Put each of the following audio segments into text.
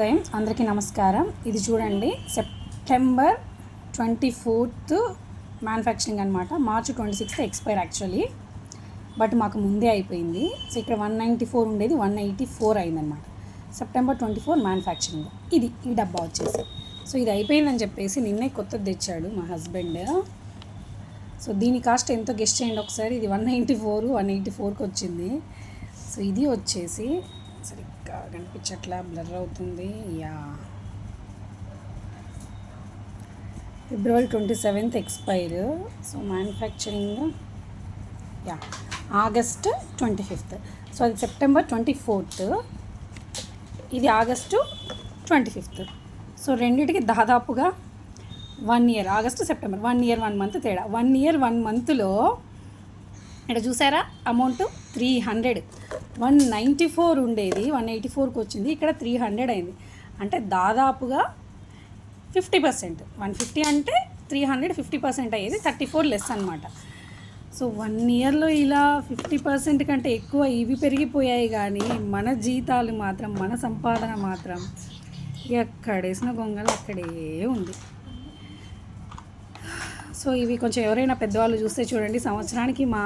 ఉదయం అందరికీ నమస్కారం. ఇది చూడండి సెప్టెంబర్ ట్వంటీ ఫోర్త్ మ్యానుఫ్యాక్చరింగ్ అనమాట March twenty sixth expire actually. But మాకు ముందే అయిపోయింది. సో ఇక్కడ వన్ నైంటీ ఫోర్ ఉండేది వన్ ఎయిటీ ఫోర్ అయిందనమాట సెప్టెంబర్ ట్వంటీ ఫోర్ మ్యానుఫ్యాక్చరింగ్. ఇది ఈ డబ్బా వచ్చేసి. సో ఇది అయిపోయిందని చెప్పేసి నిన్నే కొత్తది తెచ్చాడు మా హస్బెండ్. సో దీని కాస్ట్ ఎంతో గెస్ట్ చేయండి ఒకసారి. ఇది one ninety four one eighty ఫోర్కి వచ్చింది. సో ఇది వచ్చేసి సరిగ్గా కనిపించట్లా బ్లర్ అవుతుంది. Yeah. February twenty seventh expire. So manufacturing yeah August twenty fifth. So అది సెప్టెంబర్ ట్వంటీ ఫోర్త్. ఇది ఆగస్టు ట్వంటీ ఫిఫ్త్. సో రెండింటికి దాదాపుగా one year. August September. One year one month తేడా. వన్ ఇయర్ వన్ మంత్లో ఇక్కడ చూసారా? Amount three hundred. One ninety four ఉండేది one eighty ఫోర్కి వచ్చింది ఇక్కడ త్రీ హండ్రెడ్ అయింది. అంటే దాదాపుగా ఫిఫ్టీ పర్సెంట్. వన్ ఫిఫ్టీ అంటే త్రీ హండ్రెడ్ ఫిఫ్టీ పర్సెంట్ అయ్యేది థర్టీ ఫోర్ లెస్ అనమాట సో వన్ ఇయర్లో ఇలా ఫిఫ్టీ పర్సెంట్ కంటే ఎక్కువ ఇవి పెరిగిపోయాయి కానీ మన జీతాలు మాత్రం మన సంపాదన మాత్రం ఎక్కడేసిన గొంగలు అక్కడే ఉంది. సో ఇవి కొంచెం ఎవరైనా పెద్దవాళ్ళు చూస్తే చూడండి సంవత్సరానికి మా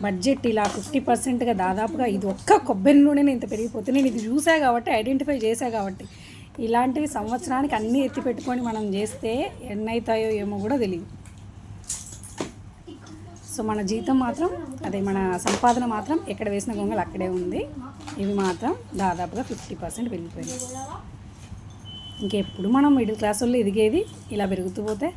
బడ్జెట్ ఇలా ఫిఫ్టీ పర్సెంట్గా దాదాపుగా ఇది ఒక్క కొబ్బరి నూనె ఇంత పెరిగిపోతే నేను ఇది చూసా కాబట్టి ఐడెంటిఫై చేశా కాబట్టి. ఇలాంటివి సంవత్సరానికి అన్నీ ఎత్తి పెట్టుకొని మనం చేస్తే ఎన్నైతాయో ఏమో కూడా తెలియదు సో మన జీతం మాత్రం అదే మన సంపాదన మాత్రం ఎక్కడ వేసిన గొంగలు అక్కడే ఉంది. ఇవి మాత్రం దాదాపుగా ఫిఫ్టీ పర్సెంట్ పెరిగిపోయింది ఇంకెప్పుడు మనం మిడిల్ క్లాస్ వాళ్ళు ఎదిగేది ఇలా పెరుగుతూ పోతే?